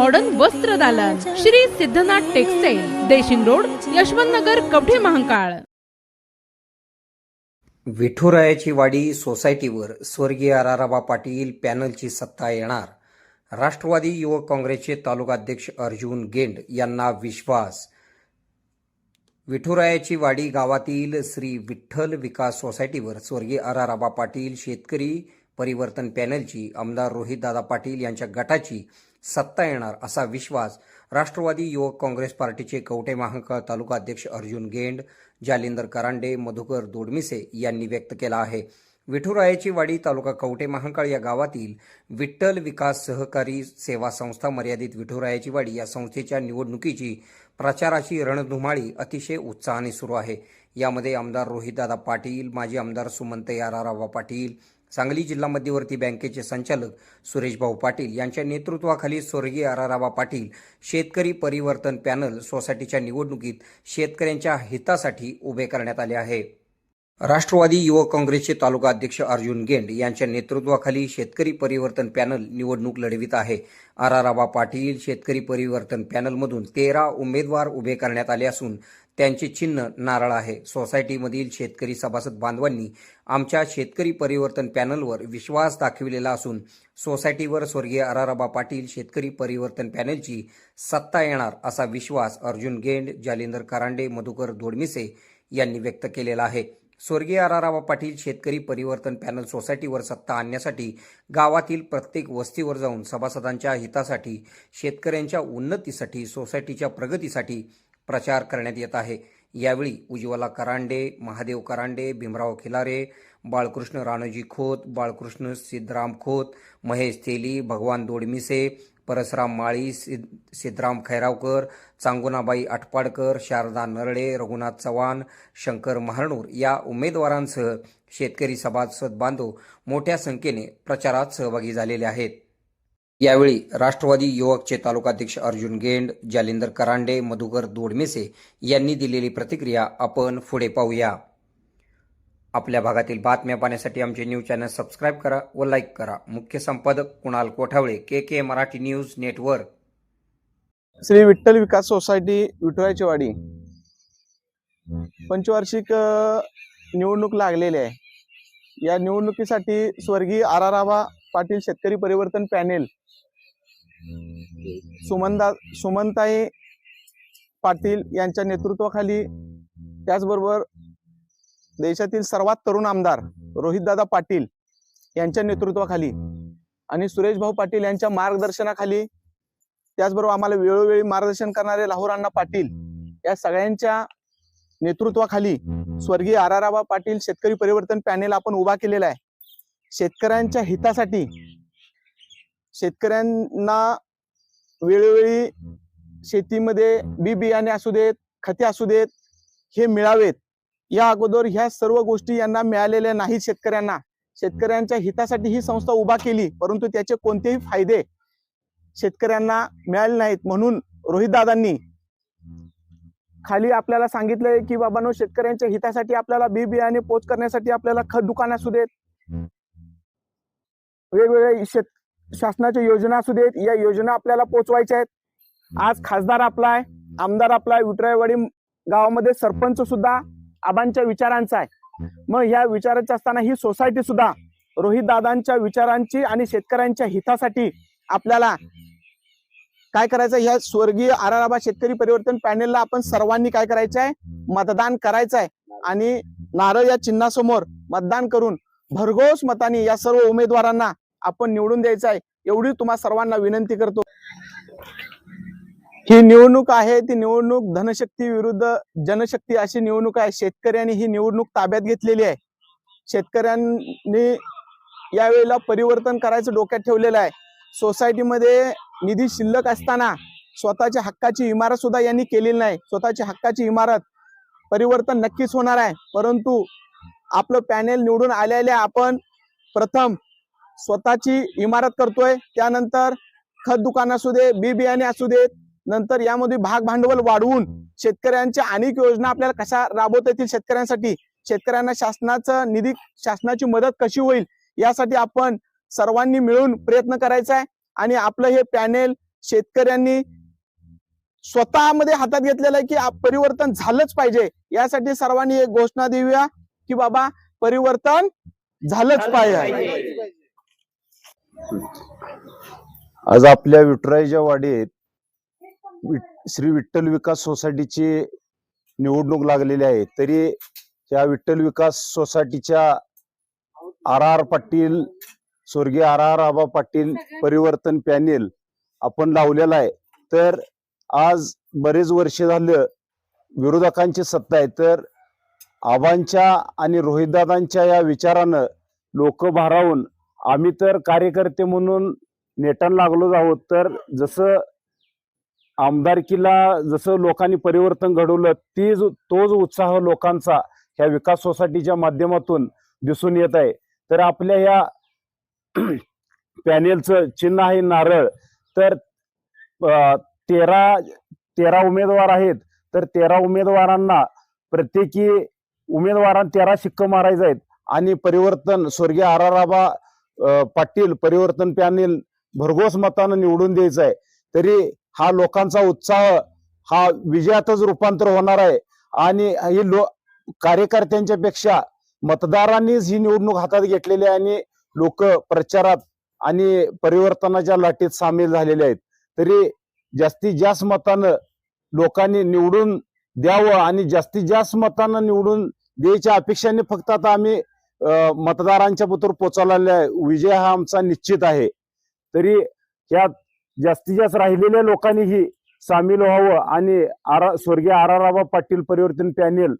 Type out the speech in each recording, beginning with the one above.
Modern वस्त्र दालन Shri Siddhanath textile Deshing road Yashwant Nagar Kavathe Mahakal. विठुरायाची वाडी सोसायटीवर स्वर्गीय आराराबा पाटील पॅनलची सत्ता येणार. राष्ट्रवादी युवक काँग्रेसचे तालुकाध्यक्ष अर्जुन गेंड यांना विश्वास. विठुरायाची वाडी गावातील श्री विठ्ठल विकास सोसायटीवर स्वर्गीय आराराबा पाटील शेतकरी परिवर्तन पॅनलची आमदार रोहितदादा पाटील यांच्या गटाची सत्ता येणार असा विश्वास राष्ट्रवादी युवक काँग्रेस पार्टीचे कवटे महांकाळ तालुका अध्यक्ष अर्जुन गेंड जालिंदर करांडे मधुकर दोडमिसे यांनी व्यक्त केला आहे. विठुरायाची वाडी तालुका कवटे महांकाळ या गावातील विठ्ठल विकास सहकारी सेवा संस्था मर्यादित विठुरायाची वाडी या संस्थेच्या निवडणुकीची प्रचाराची रणधुमाळी अतिशय उत्साहाने सुरू आहे. यामध्ये आमदार रोहितदादा पाटील माजी आमदार सुमंत यारारावा पाटील सांगली जिल्हा मध्यवर्ती बँकेचे संचालक सुरेशभाऊ पाटील यांच्या नेतृत्वाखाली स्वर्गीय आराराबा पाटील शेतकरी परिवर्तन पॅनल सोसायटीच्या निवडणुकीत शेतकऱ्यांच्या हितासाठी उभे करण्यात आले आहे. राष्ट्रवादी युवक काँग्रेसचे तालुका अध्यक्ष अर्जुन गेंड यांच्या नेतृत्वाखाली शेतकरी परिवर्तन पॅनल निवडणूक लढवित आहे. आराराबा पाटील शेतकरी परिवर्तन पॅनलमधून तेरा उमेदवार उभे करण्यात आले असून त्यांचे चिन्ह नारळ आहे. सोसायटीमधील शेतकरी सभासद बांधवांनी आमच्या शेतकरी परिवर्तन पॅनलवर विश्वास दाखविलेला असून सोसायटीवर स्वर्गीय अराराबा पाटील शेतकरी परिवर्तन पॅनलची सत्ता येणार असा विश्वास अर्जुन गेंड जालिंदर करांडे मधुकर दोडमिसे यांनी व्यक्त केलेला आहे. स्वर्गीय आराराबा पाटील शेतकरी परिवर्तन पॅनल सोसायटीवर सत्ता आणण्यासाठी गावातील प्रत्येक वस्तीवर जाऊन सभासदांच्या हितासाठी शेतकऱ्यांच्या उन्नतीसाठी सोसायटीच्या प्रगतीसाठी प्रचार करण्यात येत आहे. यावेळी उज्ज्वला करांडे महादेव करांडे भीमराव खिलारे बाळकृष्ण राणोजी खोत बाळकृष्ण सिद्धराम खोत महेश तेली भगवान दोडमिसे परसराम माळी सिद्ध सिद्धराम खैरावकर चांगुनाबाई आटपाडकर शारदा नरडे रघुनाथ चव्हाण शंकर महारणूर या उमेदवारांसह शेतकरी सभासद बांधव मोठ्या संख्येने प्रचारात सहभागी झालेले आहेत. यावेळी राष्ट्रवादी युवकचे तालुकाध्यक्ष अर्जुन गेंड जालिंदर करांडे मधुकर दोडमेसे यांनी दिलेली प्रतिक्रिया आपण पुढे पाहूया. आपल्या भागातील बातम्या पाहण्यासाठी आमचे न्यूज चॅनल सबस्क्राईब करा व लाईक करा. मुख्य संपादक Kunal Kothawale K K Marathi news network. Shri Vitthal Vikas society विठोयाची वाडी पंचवार्षिक निवडणूक लागलेली आहे. या निवडणुकीसाठी स्वर्गीय आराराबा पाटील शेतकरी परिवर्तन पॅनेल सुमनदा सुमनताई पाटील यांच्या नेतृत्वाखाली त्याचबरोबर देशातील सर्वात तरुण आमदार रोहितदादा पाटील यांच्या नेतृत्वाखाली आणि सुरेश भाऊ पाटील यांच्या मार्गदर्शनाखाली त्याचबरोबर आम्हाला वेळोवेळी मार्गदर्शन करणारे लाहोर अण्णा पाटील या सगळ्यांच्या नेतृत्वाखाली स्वर्गीय आराराबा पाटील शेतकरी परिवर्तन पॅनेल आपण उभा केलेला आहे. शेतकऱ्यांच्या हितासाठी शेतकऱ्यांना वेळोवेळी शेतीमध्ये बी बियाणे असू देत खते असू देत हे मिळावेत. या अगोदर ह्या सर्व गोष्टी यांना मिळालेल्या नाहीत शेतकऱ्यांना. शेतकऱ्यांच्या हितासाठी ही संस्था उभा केली परंतु त्याचे कोणतेही फायदे शेतकऱ्यांना मिळाले नाहीत. म्हणून रोहितदादांनी खाली आपल्याला सांगितलंय की बाबांनो शेतकऱ्यांच्या हितासाठी आपल्याला बी बियाणे पोच करण्यासाठी आपल्याला खत दुकान असू देत. वेगवेगळ्या शेत शासनाच्या योजना असू देत या योजना आपल्याला पोचवायच्या आहेत. आज खासदार आपलाय आमदार आपलाय विठरायवाडी गावामध्ये सरपंच सुद्धा आबांच्या विचारांचा आहे. मग ह्या विचारांच्या असताना ही सोसायटी सुद्धा रोहित दादांच्या विचारांची आणि शेतकऱ्यांच्या हितासाठी आपल्याला काय करायचं ह्या स्वर्गीय आराराबा शेतकरी परिवर्तन पॅनेलला आपण सर्वांनी काय करायचं आहे? मतदान करायचं आहे. आणि नारळ या चिन्हासमोर मतदान करून भरघोस मताने या सर्व उमेदवारांना आपण निवडून द्यायचं आहे. एवढी तुम्हा सर्वांना विनंती करतो. ही निवडणूक आहे ती निवडणूक धनशक्ती विरुद्ध जनशक्ती अशी निवडणूक आहे. शेतकऱ्यांनी ही निवडणूक ताब्यात घेतलेली आहे. शेतकऱ्यांनी यावेळेला परिवर्तन करायचं डोक्यात ठेवलेलं आहे. सोसायटीमध्ये निधी शिल्लक असताना स्वतःच्या हक्काची इमारत सुद्धा यांनी केलेली नाही. स्वतःची हक्काची इमारत परिवर्तन नक्कीच होणार आहे. परंतु आपलं पॅनेल निवडून आलेल्या आपण प्रथम स्वतःची इमारत करतोय. त्यानंतर खत दुकान असू दे बी बियाणे असू देत नंतर यामध्ये भाग भांडवल वाढवून शेतकऱ्यांच्या अनेक योजना आपल्याला कशा राबवता येतील शेतकऱ्यांसाठी? शेतकऱ्यांना शासनाचं निधी शासनाची मदत कशी होईल? यासाठी आपण सर्वांनी मिळून प्रयत्न करायचा आहे. आणि आपलं हे पॅनेल शेतकऱ्यांनी स्वतःमध्ये हातात घेतलेलं आहे की परिवर्तन झालंच पाहिजे. यासाठी सर्वांनी एक घोषणा देऊया की बाबा परिवर्तन झालंच पाहिजे. आज आपल्या विठुरायच्या वाडीत वि- श्री विठ्ठल विकास सोसायटीची निवडणूक लागलेली आहे. तरी या विठ्ठल विकास सोसायटीच्या आर आर पाटील स्वर्गीय आर आर आबा पाटील परिवर्तन पॅनेल आपण लावलेला आहे. तर आज बरेच वर्ष झालं विरोधकांची सत्ता आहे. तर आबांच्या आणि रोहितदादांच्या या विचारानं लोक भारावून आम्ही तर कार्यकर्ते म्हणून नेटान लागलो आहोत तर जसं आमदारकीला जसं लोकांनी परिवर्तन घडवलं तीच तोच उत्साह लोकांचा ह्या विकास सोसायटीच्या माध्यमातून दिसून येत आहे. तर आपल्या ह्या पॅनेलचं चिन्ह आहे नारळ तर तेरा तेरा उमेदवार आहेत तर तेरा उमेदवारांना प्रत्येकी उमेदवारांना तेरा शिक्क मारायचे आहेत. आणि परिवर्तन स्वर्गीय आराराबा आर पाटील परिवर्तन पॅनेल भरघोस मतानं निवडून द्यायचं आहे तरी हा लोकांचा उत्साह हा विजयातच रूपांतर होणार आहे. आणि ही लो कार्यकर्त्यांच्या पेक्षा मतदारांनीच ही निवडणूक हातात घेतलेली आहे आणि लोक प्रचारात आणि परिवर्तनाच्या लाटेत सामील झालेले आहेत. तरी जास्तीत जास्त मतानं लोकांनी निवडून द्यावं आणि जास्तीत जास्त मतानं निवडून द्यायच्या अपेक्षाने फक्त आता आम्ही मतदारांच्या पुत्र पोचावलेला आहे. विजय हा आमचा निश्चित आहे. तरी यात जास्तीत जास्त राहिलेल्या लोकांनीही सामील व्हावं आणि आरा स्वर्गीय आर आर पाटील परिवर्तन पॅनेल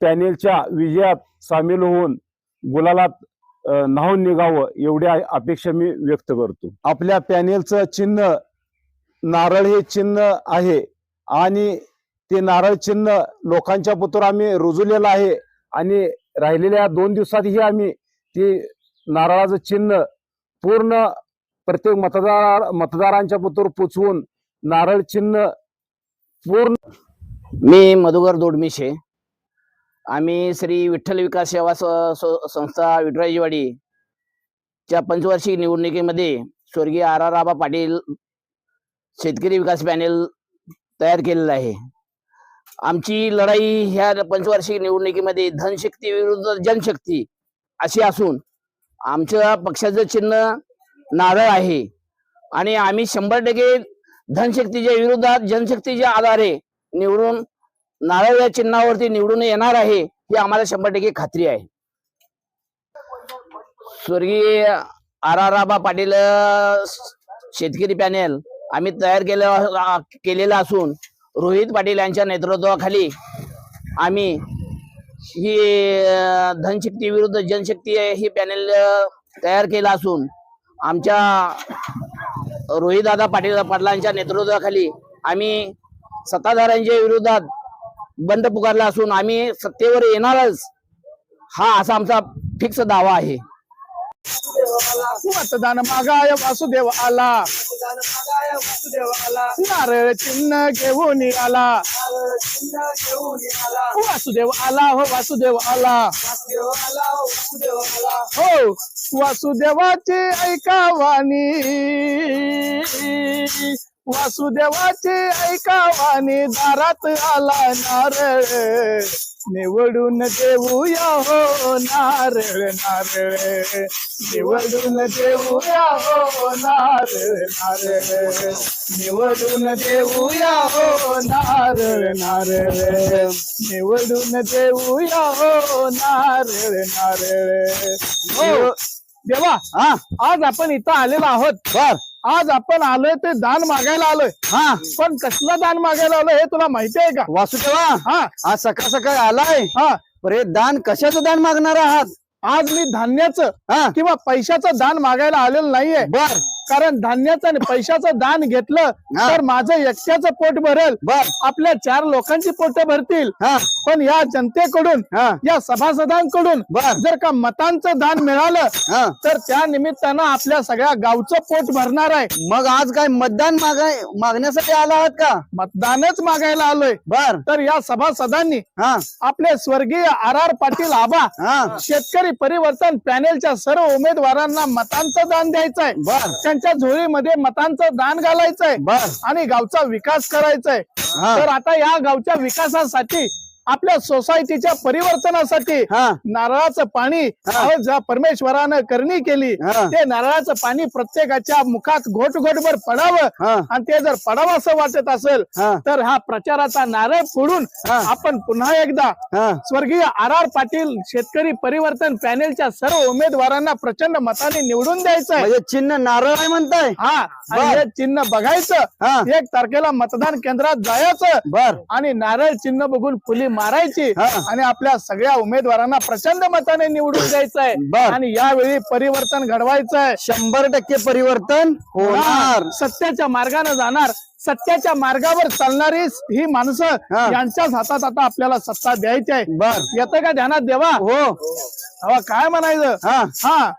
पॅनेलच्या विजयात सामील होऊन गुलालात न्हावून निघावं एवढी अपेक्षा मी व्यक्त करतो. आपल्या पॅनेलचं चिन्ह नारळ हे चिन्ह आहे आणि ते नारळ चिन्ह लोकांच्या पुतूर आम्ही रुजवलेलं आहे आणि राहिलेल्या दोन दिवसातही आम्ही ती नारळाचं चिन्ह पूर्ण प्रत्येक मतदार मतदारांच्या पुत्र पोचवून नारळ चिन्ह पूर्ण मी मधुकर दोडमिशे. आम्ही श्री विठ्ठल विकास सेवा स- संस्था विठराजीवाडी च्या पंचवार्षिक निवडणुकीमध्ये स्वर्गीय आर आर आबा पाटील शेतकरी विकास पॅनेल तयार केलेलं आहे. आमची लढाई ह्या पंचवार्षिक निवडणुकीमध्ये धनशक्ती विरुद्ध जनशक्ती अशी असून आमच्या पक्षाचं चिन्ह नारळ आहे. आणि आम्ही शंभर टक्के धनशक्तीच्या विरोधात जनशक्तीच्या आधारे निवडून नारळ या चिन्हावरती निवडून येणार आहे ही आम्हाला शंभर टक्के खात्री आहे. स्वर्गीय आर आर आबा पाटील शेतकरी पॅनेल आम्ही तयार केलं केलेलं असून रोहित पाटील यांच्या नेतृत्वाखाली आम्ही ही धनशक्ती विरुद्ध जनशक्ती ही पॅनेल तयार केलं असून आमच्या रोहितदादा पाटील पाटलांच्या नेतृत्वाखाली आम्ही सत्ताधाऱ्यांच्या विरोधात बंड पुकारला असून आम्ही सत्तेवर येणारच हा असा आमचा फिक्स दावा आहे. मतदान मागाय वासुदेव आला. नारळ चिन्ह घेऊन आला. वासुदेव आला हो वासुदेव आला. हो वासुदेवाचे ऐकावानी वासुदेवाचे ऐकावानी दारात आला नारळ. निवडून देऊया हो नारळ नारळ. निवडून देऊया हो नारळ नारळ. निवडून देऊया हो नारळ नारळ. निवडून देऊया हो नारळ नारळ. हो देवा हा आज आपण इथं आलेलो आहोत. बर. आज आपण आलोय ते दान मागायला आलोय. हा. पण कसलं दान मागायला आलोय हे तुला माहिती आहे का? वासुदेवा हा. आज सकाळ सकाळ आलाय. हा. अरे दान कशाचं दान मागणार आहात? आज मी धान्याचं हा. किंवा पैशाचं दान मागायला आलेलं नाहीये. बर. कारण धान्याचं आणि पैशाचं दान घेतलं हा. तर माझं एकट्याचं पोट भरेल. बर. आपल्या चार लोकांची पोट भरतील. हा. पण या जनतेकडून हा. या सभासदांकडून बर. जर का मतांचं दान मिळालं हा. तर त्या निमित्तानं आपल्या सगळ्या गावचं पोट भरणार आहे. मग आज काय मतदान मागाय मागण्यासाठी आला आहात का? मतदानच मागायला आलोय. बर. तर या सभासदांनी हा. आपले स्वर्गीय आर आर पाटील आबा हा. शेतकरी परिवर्तन पॅनेलच्या सर्व उमेदवारांना मतांचं दान द्यायचं आहे बर. त्यांच्या झोळीमध्ये मतांचं दान घालायचंय आणि गावचा विकास करायचाय. तर आता या गावच्या विकासासाठी आपल्या सोसायटीच्या परिवर्तनासाठी नारळाचं पाणी ज्या परमेश्वरानं करणी केली. ते नारळाचं पाणी प्रत्येकाच्या मुखात घोट घोटभर पडावं आणि ते जर पडावं असं वाटत असेल तर हा प्रचाराचा नारळ फोडून. आपण पुन्हा एकदा स्वर्गीय आर आर पाटील शेतकरी परिवर्तन पॅनेलच्या सर्व उमेदवारांना प्रचंड मताने निवडून द्यायचंय. म्हणजे चिन्ह नारळ आहे म्हणताय? हा. हे चिन्ह बघायचं. एक तारखेला मतदान केंद्रात जायचं. आणि नारळ चिन्ह बघून फुली मारायची. आणि आपल्या सगळ्या उमेदवारांना प्रचंड मताने निवडून द्यायचंय. आणि यावेळी परिवर्तन घडवायचंय. शंभर टक्के परिवर्तन होणार. सत्याच्या मार्गाने जाणार. सत्याच्या मार्गावर चालणारी ही माणसं. यांच्याच हातात आता आपल्याला सत्ता द्यायची आहे. येतं का ध्यानात देवा? हो. काय म्हणायचं? हा. हा.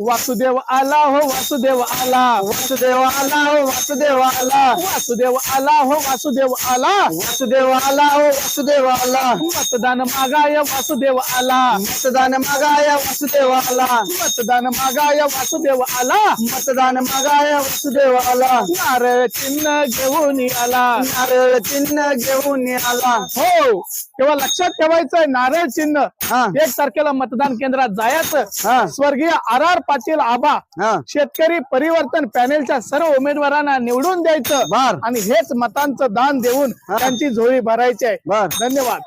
वासुदेव आला हो वासुदेव आला. वासुदेव आला हो वासुदेव आला. वासुदेव आला हो वासुदेव आला. वासुदेव आला हो वासुदेव आला. मतदान मागाय वासुदेव आला. मतदान मागाय वासुदेव आला. मतदान मागाय वासुदेव आला. मतदान मागाय वासुदेव आला. नारळ चिन्ह घेऊन आला. नारळ चिन्ह घेऊन आला. हो तेव्हा लक्षात ठेवायचंय नारळ चिन्ह? हा. एक तारखेला मतदान केंद्रात जायचं. हा. स्वर्गीय आर आर पाटील आबा हा. शेतकरी परिवर्तन पॅनेलच्या सर्व उमेदवारांना निवडून द्यायचं बर. आणि हेच मतांचं दान देऊन. त्यांची झोळी भरायची आहे. बर. धन्यवाद.